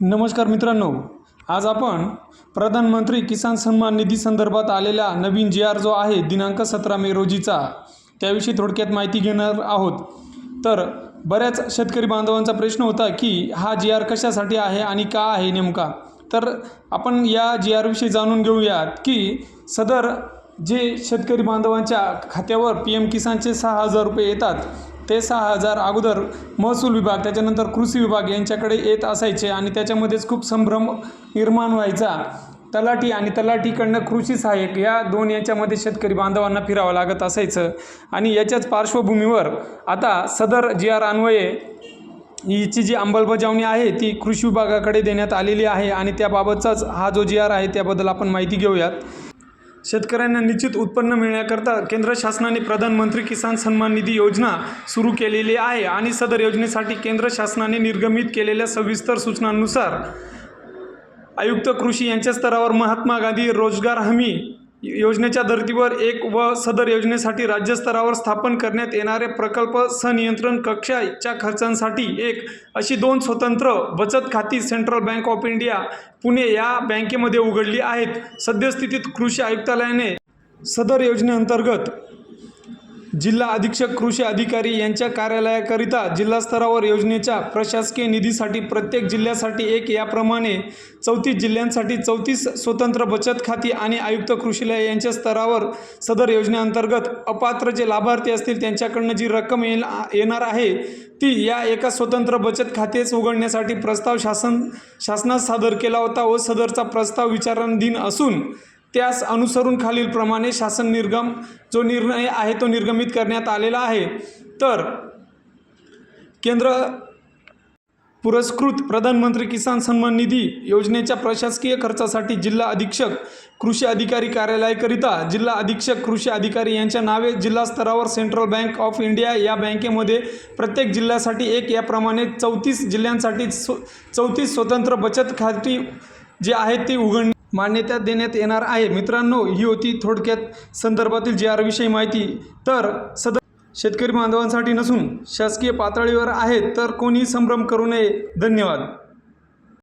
नमस्कार मित्रांनो आज आपण प्रधानमंत्री किसान सन्मान निधी संदर्भात आलेला नवीन जी आर जो आहे दिनांक सतरा मे रोजीचा त्याविषयी थोडक्यात माहिती घेणार आहोत. तर बऱ्याच शेतकरी बांधवांचा प्रश्न होता की हा जी आर कशासाठी आहे आणि का आहे नेमका? तर आपण या जी आरविषयी जाणून घेऊयात की सदर जे शेतकरी बांधवांच्या खात्यावर पी एम किसानचे सहा हजार रुपये येतात ते सहा हजार अगोदर महसूल विभाग त्याच्यानंतर कृषी विभाग यांच्याकडे येत असायचे आणि त्याच्यामध्येच खूप संभ्रम निर्माण व्हायचा. तलाठी आणि तलाठीकडनं कृषी सहाय्यक या दोन याच्यामध्ये शेतकरी बांधवांना फिरावं लागत असायचं. आणि याच्याच पार्श्वभूमीवर आता सदर जी आर अन्वये हिची जी अंमलबजावणी आहे ती कृषी विभागाकडे देण्यात आलेली आहे आणि त्याबाबतचाच हा जो जी आर आहे त्याबद्दल आपण माहिती घेऊयात. शेतकऱ्यांना निश्चित उत्पन्न मिळण्याकरता केंद्र शासनाने प्रधानमंत्री किसान सन्मान निधी योजना सुरू केलेली आहे आणि सदर योजनेसाठी केंद्र शासनाने निर्गमित केलेल्या सविस्तर सूचनांनुसार आयुक्त कृषी यांच्या स्तरावर महात्मा गांधी रोजगार हमी योजनेच्या धर्तीवर एक व सदर योजनेसाठी राज्यस्तरावर स्थापन करण्यात येणारे प्रकल्प सनियंत्रण कक्षाच्या खर्चांसाठी एक अशी दोन स्वतंत्र बचत खाती Central Bank of India Pune या बँकेमध्ये उघडली आहेत. सद्यस्थितीत कृषी आयुक्तालयाने सदर योजनेअंतर्गत जिल्हा अधीक्षक कृषी अधिकारी यांच्या कार्यालयाकरिता जिल्हास्तरावर योजनेच्या प्रशासकीय निधीसाठी प्रत्येक जिल्ह्यासाठी एक. याप्रमाणे चौतीस जिल्ह्यांसाठी चौतीस स्वतंत्र बचत खाती आणि आयुक्त कृषीलय यांच्या स्तरावर सदर योजनेअंतर्गत अपात्र जे लाभार्थी असतील त्यांच्याकडनं जी रक्कम येल येणार आहे ती या एका स्वतंत्र बचत खातेच उघडण्यासाठी प्रस्ताव शासन शासनास सादर केला होता व सदरचा प्रस्ताव विचाराधीन असून त्यास अनुसरून खालीलप्रमाणे शासन निर्गम जो निर्णय आहे तो निर्गमित करण्यात आलेला आहे. तर केंद्र पुरस्कृत प्रधानमंत्री किसान सन्मान निधी योजनेच्या प्रशासकीय खर्चासाठी जिल्हा अधीक्षक कृषी अधिकारी कार्यालयाकरिता जिल्हा अधीक्षक कृषी अधिकारी यांच्या नावे जिल्हा स्तरावर सेंट्रल बँक ऑफ इंडिया या बँकेमध्ये प्रत्येक जिल्ह्यासाठी एक याप्रमाणे चौतीस जिल्ह्यांसाठी सो चौतीस स्वतंत्र बचत खाती जे आहेत ते उघड मान्यता देण्यात येणार आहे. मित्रांनो ही होती थोडक्यात संदर्भातील जी आरविषयी माहिती तर सद शेतकरी बांधवांसाठी नसून शासकीय पातळीवर आहे तर कोणी संभ्रम करू नये. धन्यवाद.